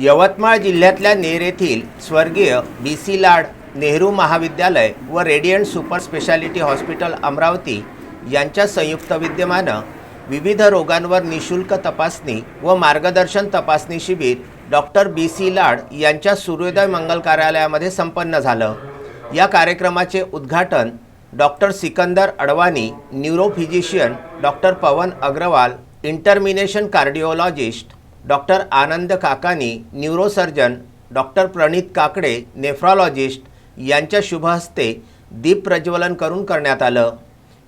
यवतमाळ जिल्ह्यातल्या नेर येथील स्वर्गीय बी सी लाड नेहरू महाविद्यालय व radiant super speciality hospital Amravati यांच्या संयुक्त विद्यमानं विविध रोगांवर निशुल्क तपासणी व मार्गदर्शन तपासणी शिबिर डॉक्टर बी सी लाड यांच्या सूर्योदय मंगल कार्यालयामध्ये संपन्न झालं. या कार्यक्रमाचे उद्घाटन doctor Sikandar Advani neurophysician doctor Pavan Agarwal interventional cardiologist doctor Anand Kakani neurosurgeon doctor Pranit Kakade nephrologist यांच्या शुभ हस्ते दीप प्रज्वलन करून करण्यात आलं.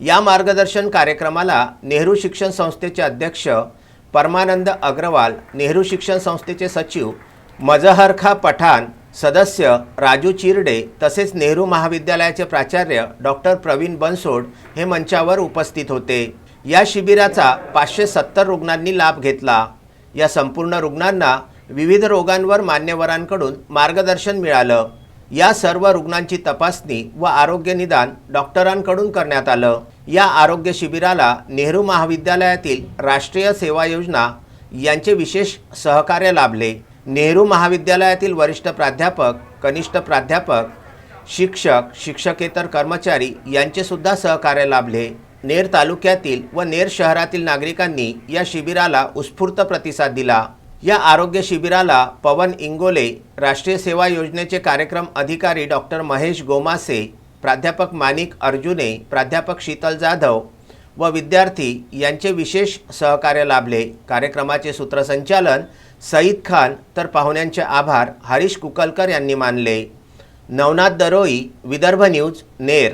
या मार्गदर्शन कार्यक्रमाला नेहरू शिक्षण संस्थेचे अध्यक्ष परमानंद अग्रवाल नेहरू शिक्षण संस्थेचे सचिव मजहरखा पठाण सदस्य राजू चिरडे तसेच नेहरू महाविद्यालयाचे प्राचार्य डॉक्टर प्रवीण बनसोड हे मंचावर उपस्थित होते. या शिबिराचा पाचशे सत्तर रुग्णांनी लाभ घेतला. या संपूर्ण रुग्णांना विविध रोगांवर मान्यवरांकडून मार्गदर्शन मिळालं. या सर्व रुग्णांची तपासणी व आरोग्य निदान डॉक्टरांकडून करण्यात आलं. या आरोग्य शिबिराला नेहरू महाविद्यालयातील राष्ट्रीय सेवा योजना यांचे विशेष सहकार्य लाभले. नेहरू महाविद्यालयातील वरिष्ठ प्राध्यापक कनिष्ठ प्राध्यापक शिक्षक शिक्षकेतर कर्मचारी यांचे सुद्धा सहकार्य लाभले. नेर तालुक्यातील व नेर शहरातील नागरिकांनी या शिबिराला उत्स्फूर्त प्रतिसाद दिला. या आरोग्य शिबिराला पवन इंगोले राष्ट्रीय सेवा योजनेचे कार्यक्रम अधिकारी डॉक्टर महेश गोमासे प्राध्यापक मानिक अर्जुने प्राध्यापक शीतल जाधव व विद्यार्थी यांचे विशेष सहकार्य लाभले. कार्यक्रमाचे सूत्रसंचालन सईद खान तर पाहुण्यांचे आभार हरीश कुकलकर यांनी मानले. नवनाथ दरोई विदर्भ न्यूज नेर.